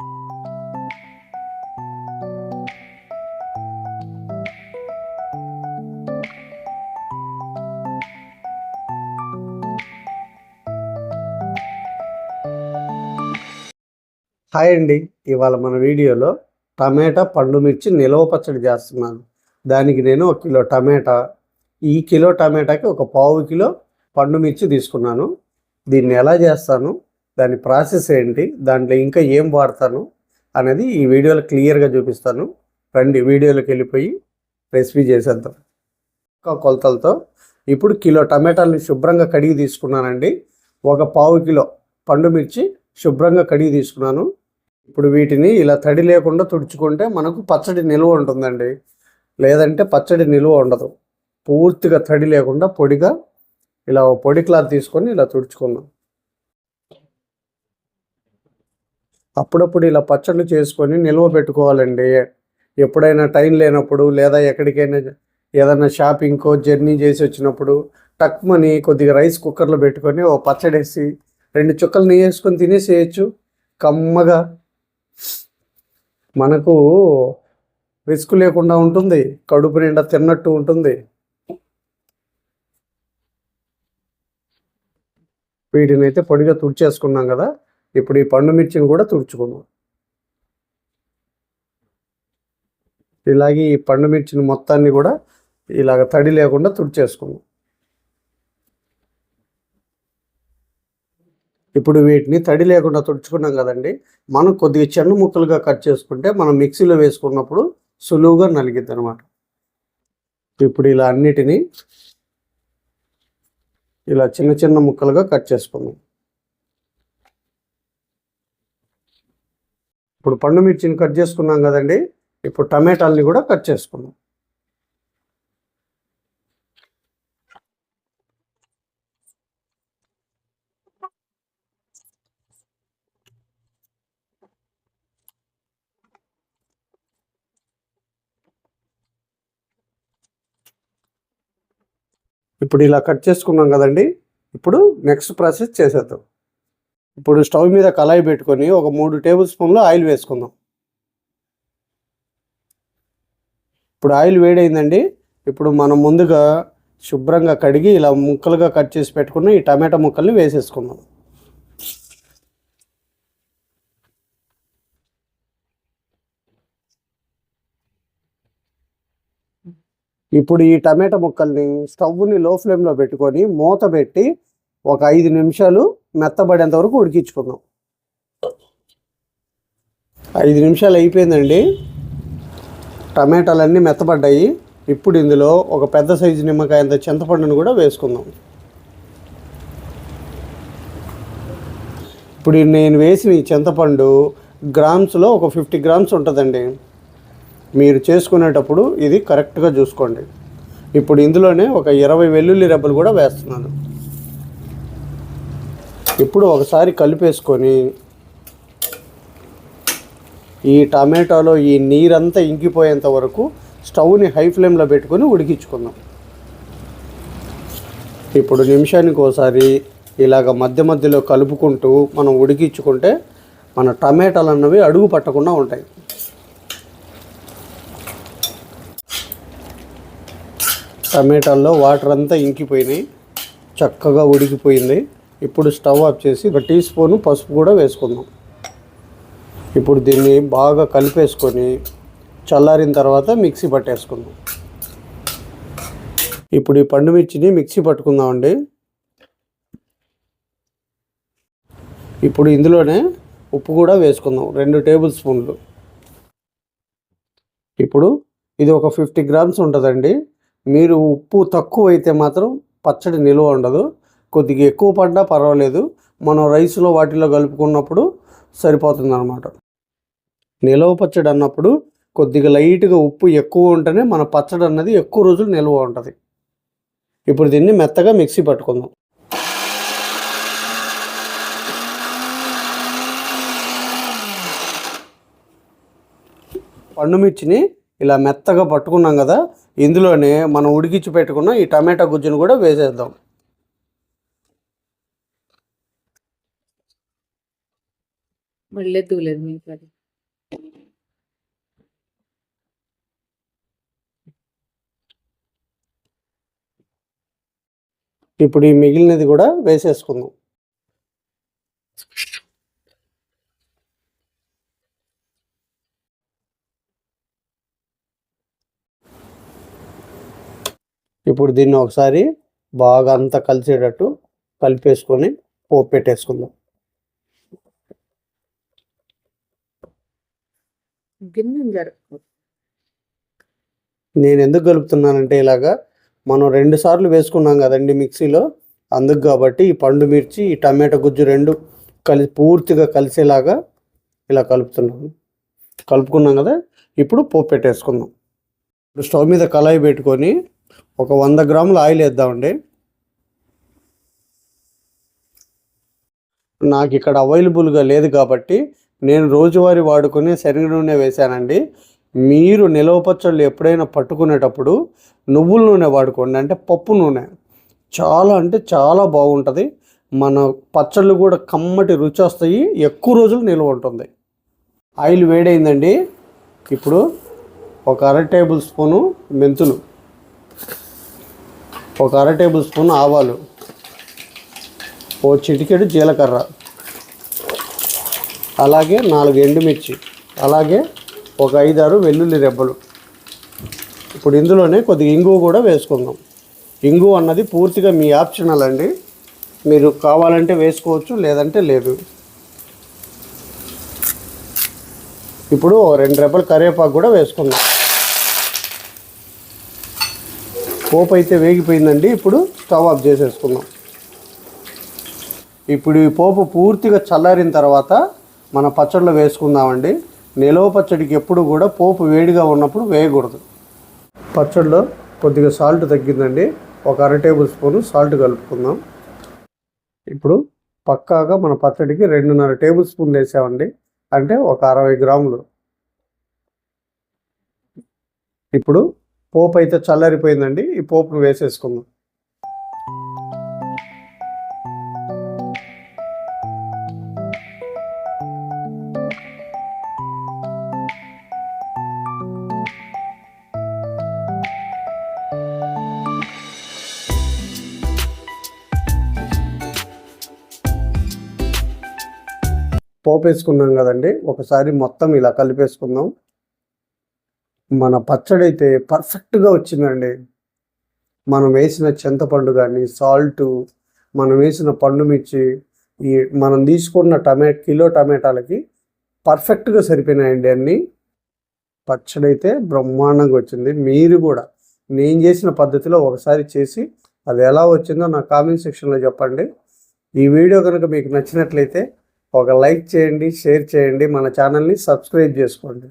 Hi అండి. ఇవాళ మన వీడియోలో టమాటా పండు మిర్చి నిలవ పచ్చడి చేస్తున్నాను. దానికి నేను ఒక కిలో టమాటా ఈ కిలో టమాటాకి ఒక పావు కిలో పండు మిర్చి తీసుకున్నాను. దీన్ని ఎలా చేస్తాను? దాని ప్రాసెస్ ఏంటి దాంట్లో ఇంకా ఏం వాడతాను అనేది ఈ వీడియోలో క్లియర్గా చూపిస్తాను. రండి వీడియోలోకి వెళ్ళిపోయి రెసిపీ చేసేద్దాం. ఒక కొలతలతో ఇప్పుడు కిలో టమాటాలని శుభ్రంగా కడిగి తీసుకున్నానండి. ఒక పావు కిలో పండు మిర్చి శుభ్రంగా కడిగి తీసుకున్నాను. ఇప్పుడు వీటిని ఇలా తడి లేకుండా తుడుచుకుంటే మనకు పచ్చడి నిల్వ ఉంటుందండి. లేదంటే పచ్చడి నిల్వ ఉండదు. పూర్తిగా తడి లేకుండా పొడిగా ఇలా పొడి క్లాత్ తీసుకొని ఇలా తుడుచుకున్నాను అప్పుడప్పుడు ఇలా పచ్చళ్ళు చేసుకొని నిల్వ పెట్టుకోవాలండి. ఎప్పుడైనా టైం లేనప్పుడు లేదా ఎక్కడికైనా ఏదైనా షాపింగ్కో జర్నీ చేసి వచ్చినప్పుడు టక్మని కొద్దిగా రైస్ కుక్కర్లో పెట్టుకొని ఓ పచ్చడి వేసి రెండు చుక్కలు నెయ్యి వేసుకొని తినేసేయచ్చు. కమ్మగా. మనకు రిస్క్ లేకుండా ఉంటుంది. కడుపు నిండా తిన్నట్టు ఉంటుంది. వీటిని అయితే పొడిగా తుడిచేసుకున్నాం కదా. ఇప్పుడు ఈ పండు మిర్చిని కూడా తుడుచుకుందాం. ఇలాగే ఈ పండు మిర్చిని మొత్తాన్ని కూడా ఇలాగ తడి లేకుండా తుడిచేసుకుందాం. ఇప్పుడు వీటిని తడి లేకుండా తుడుచుకున్నాం కదండి మనం కొద్దిగా చిన్న ముక్కలుగా కట్ చేసుకుంటే మనం మిక్సీలో వేసుకున్నప్పుడు సులువుగా నలిగిద్ది అనమాట ఇప్పుడు ఇలా అన్నిటినీ ఇలా చిన్న చిన్న ముక్కలుగా కట్ చేసుకుందాం. ఇప్పుడు పండు మిర్చిని కట్ చేసుకున్నాం కదండి. ఇప్పుడు టమాటాలని కూడా కట్ చేసుకుందాం. ఇప్పుడు ఇలా కట్ చేసుకున్నాం కదండి. ఇప్పుడు నెక్స్ట్ ప్రాసెస్ చేసేద్దాం. ఇప్పుడు స్టవ్ మీద కళాయి పెట్టుకొని ఒక మూడు టేబుల్ స్పూన్లు ఆయిల్ వేసుకుందాం. ఇప్పుడు ఆయిల్ వేడైందండి. ఇప్పుడు మనం ముందుగా శుభ్రంగా కడిగి ఇలా ముక్కలుగా కట్ చేసి పెట్టుకున్న ఈ టమాటా ముక్కల్ని వేసేసుకుందాం. ఇప్పుడు ఈ టమాటా ముక్కల్ని స్టవ్ని లో ఫ్లేమ్లో పెట్టుకొని మూత పెట్టి ఒక ఐదు నిమిషాలు మెత్తబడేంత వరకు ఉడికించుకుందాం. ఐదు నిమిషాలు అయిపోయిందండి. టమాటాలన్నీ మెత్తబడ్డాయి. ఇప్పుడు ఇందులో ఒక పెద్ద సైజు నిమ్మకాయ అంత చింతపండును కూడా వేసుకుందాం. ఇప్పుడు నేను వేసిన ఈ చింతపండు గ్రామ్స్లో ఒక ఫిఫ్టీ గ్రామ్స్ ఉంటుందండి. మీరు చేసుకునేటప్పుడు ఇది కరెక్ట్గా చూసుకోండి. ఇప్పుడు ఇందులోనే ఒక ఇరవై వెల్లుల్లి రెబ్బలు కూడా వేస్తున్నాను. ఇప్పుడు ఒకసారి కలిపేసుకొని ఈ టమాటాలో ఈ నీరంతా ఇంకిపోయేంత వరకు స్టవ్ని హై ఫ్లేమ్లో పెట్టుకొని ఉడికించుకుందాం. ఇప్పుడు నిమిషానికి ఒకసారి ఇలాగ మధ్య మధ్యలో కలుపుకుంటూ మనం ఉడికించుకుంటే మన టమాటాలు అన్నవి అడుగు పట్టకుండా ఉంటాయి. టమాటాల్లో వాటర్ అంతా ఇంకిపోయినాయి. చక్కగా ఉడికిపోయింది. ఇప్పుడు స్టవ్ ఆఫ్ చేసి ఒక టీ స్పూన్ పసుపు కూడా వేసుకుందాం. ఇప్పుడు దీన్ని బాగా కలిపేసుకొని చల్లారిన తర్వాత మిక్సీ పట్టేసుకుందాం. ఇప్పుడు ఈ పండు మిర్చిని మిక్సీ పట్టుకుందామండి. ఇప్పుడు ఇందులోనే ఉప్పు కూడా వేసుకుందాం రెండు టేబుల్ స్పూన్లు. ఇప్పుడు ఇది ఒక ఫిఫ్టీ గ్రామ్స్ ఉంటుందండి. మీరు ఉప్పు తక్కువ అయితే మాత్రం పచ్చడి నిల్వ ఉండదు. కొద్దిగా ఎక్కువ పడ్డా పర్వాలేదు. మనం రైస్లో వాటిలో కలుపుకున్నప్పుడు సరిపోతుంది అనమాట నిలవ పచ్చడి అన్నప్పుడు కొద్దిగా లైట్గా ఉప్పు ఎక్కువ ఉంటేనే మన పచ్చడి అన్నది ఎక్కువ రోజులు నిల్వ ఉంటుంది. ఇప్పుడు దీన్ని మెత్తగా మిక్సీ పట్టుకుందాం. పండు మిర్చిని ఇలా మెత్తగా పట్టుకున్నాం కదా ఇందులోనే మనం ఉడికించి పెట్టుకున్న ఈ టమాటా గుజ్జును కూడా వేసేద్దాం. మళ్ళీ దూలేదు మీకు అది ఇప్పుడు ఈ మిగిలినది కూడా వేసేసుకుందాం. ఇప్పుడు దీన్ని ఒకసారి బాగా అంతా కలిసేటట్టు కలిపేసుకొని పోపు పెట్టేసుకుందాం. గిన్నె జరుపు నేను ఎందుకు కలుపుతున్నానంటే ఇలాగా మనం రెండు సార్లు వేసుకున్నాం కదండి మిక్సీలో అందుకు కాబట్టి ఈ పండు మిర్చి ఈ టమాటా గుజ్జు రెండు కలిసి పూర్తిగా కలిసేలాగా ఇలా కలుపుతున్నాను. కలుపుకున్నాం కదా ఇప్పుడు పోపు పెట్టేసుకుందాం. ఇప్పుడు స్టవ్ మీద కళాయి పెట్టుకొని ఒక వంద గ్రాముల ఆయిల్ వేద్దామండి. నాకు ఇక్కడ అవైలబుల్గా లేదు కాబట్టి నేను రోజువారీ వాడుకునే శనగ నూనె వేశానండి. మీరు నిలవ పచ్చళ్ళు ఎప్పుడైనా పట్టుకునేటప్పుడు నువ్వుల నూనె వాడుకోండి. అంటే పప్పు నూనె. చాలా అంటే చాలా బాగుంటుంది. మన పచ్చళ్ళు కూడా కమ్మటి రుచి వస్తాయి. ఎక్కువ రోజులు నిల్వ ఉంటుంది. ఆయిల్ వేడైందండి. ఇప్పుడు ఒక అర టేబుల్ స్పూను మెంతులు. ఒక అర టేబుల్ స్పూన్ ఆవాలు. ఓ చిటికెడు జీలకర్ర. అలాగే నాలుగు ఎండుమిర్చి అలాగే ఒక ఐదారు వెల్లుల్లి రెబ్బలు. ఇప్పుడు ఇందులోనే కొద్దిగా ఇంగువ కూడా వేసుకుందాం. ఇంగువ అన్నది పూర్తిగా మీ ఆప్షనల్ అండి. మీరు కావాలంటే వేసుకోవచ్చు లేదంటే లేదు. ఇప్పుడు ఓ రెండు రెబ్బలు కరివేపాకు కూడా వేసుకుందాం. పోపు అయితే వేగిపోయిందండి ఇప్పుడు స్టవ్ ఆఫ్ చేసేసుకుందాం. ఇప్పుడు ఈ పోపు పూర్తిగా చల్లారిన తర్వాత మన పచ్చడిలో వేసుకుందామండి. నిలవ పచ్చడికి ఎప్పుడు కూడా పోపు వేడిగా ఉన్నప్పుడు వేయకూడదు. పచ్చడిలో కొద్దిగా సాల్ట్ తగ్గిందండి. ఒక అర టేబుల్ స్పూన్ సాల్ట్ కలుపుకుందాం. ఇప్పుడు పక్కాగా మన పచ్చడికి రెండున్నర టేబుల్ స్పూన్ వేసామండి. అంటే ఒక అరవై గ్రాములు. ఇప్పుడు పోపు అయితే చల్లారిపోయిందండి. ఈ పోపును వేసేసుకుందాం. పోపు వేసుకున్నాం కదండి. ఒకసారి మొత్తం ఇలా కలిపేసుకుందాం. మన పచ్చడి అయితే పర్ఫెక్ట్గా వచ్చిందండి. మనం వేసిన చింతపండు కానీ సాల్ట్ మనం వేసిన పండు మిర్చి ఈ మనం తీసుకున్న టమే కిలో టమాటాలకి పర్ఫెక్ట్గా సరిపోయినాయండి అన్నీ. పచ్చడి అయితే బ్రహ్మాండంగా వచ్చింది. మీరు కూడా నేను చేసిన పద్ధతిలో ఒకసారి చేసి అది ఎలా వచ్చిందో నా కామెంట్ సెక్షన్లో చెప్పండి. ఈ వీడియో కనుక మీకు నచ్చినట్లయితే ఒక లైక్ చేయండి షేర్ చేయండి మన ఛానల్ని సబ్స్క్రైబ్ చేసుకోండి.